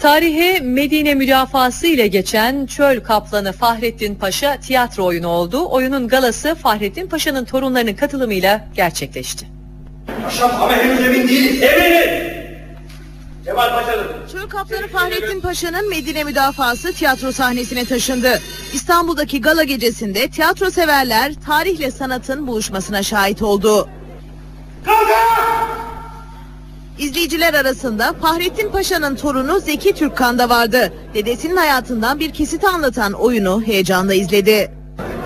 Tarihe Medine müdafası ile geçen Çöl Kaplanı Fahrettin Paşa tiyatro oyunu oldu. Oyunun galası Fahrettin Paşa'nın torunlarının katılımıyla gerçekleşti. Paşam ama henüz emin değiliz. Eminim. Kemal Paşa'nın. Çöl Kaplanı Fahrettin Paşa'nın Medine müdafası tiyatro sahnesine taşındı. İstanbul'daki gala gecesinde tiyatro severler tarihle sanatın buluşmasına şahit oldu. İzleyiciler arasında Fahrettin Paşa'nın torunu Zeki Türkkan da vardı. Dedesinin hayatından bir kesit anlatan oyunu heyecanla izledi.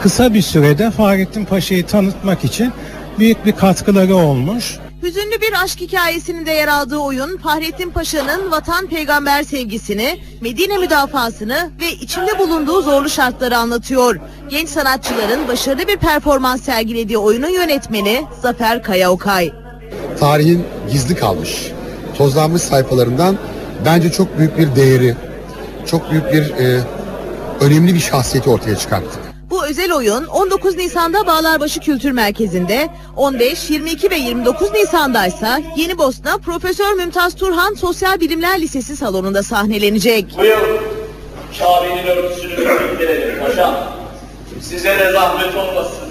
kısa bir sürede Fahrettin Paşa'yı tanıtmak için büyük bir katkıları olmuş. Hüzünlü bir aşk hikayesinin de yer aldığı oyun Fahrettin Paşa'nın vatan peygamber sevgisini, Medine müdafasını ve içinde bulunduğu zorlu şartları anlatıyor. Genç sanatçıların başarılı bir performans sergilediği oyunun yönetmeni Zafer Kayaokay. Tarihin gizli kalmış, tozlanmış sayfalarından bence çok büyük bir değeri, çok büyük bir e, önemli bir şahsiyeti ortaya çıkarttık. Bu özel oyun 19 Nisan'da Bağlarbaşı Kültür Merkezi'nde, 15, 22 ve 29 Nisan'da ise Yeni Bosna Profesör Mümtaz Turhan Sosyal Bilimler Lisesi salonunda sahnelenecek. Bu yıl Kabe'nin örtüsünü biriktirelim paşam. Size de zahmet olmasın.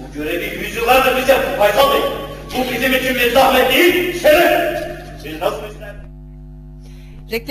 Bu görevi yüzyıllardır bize Faysal Bey. Bu bizim için bir zahmet değil, şeref. Siz nasıl isterseniz.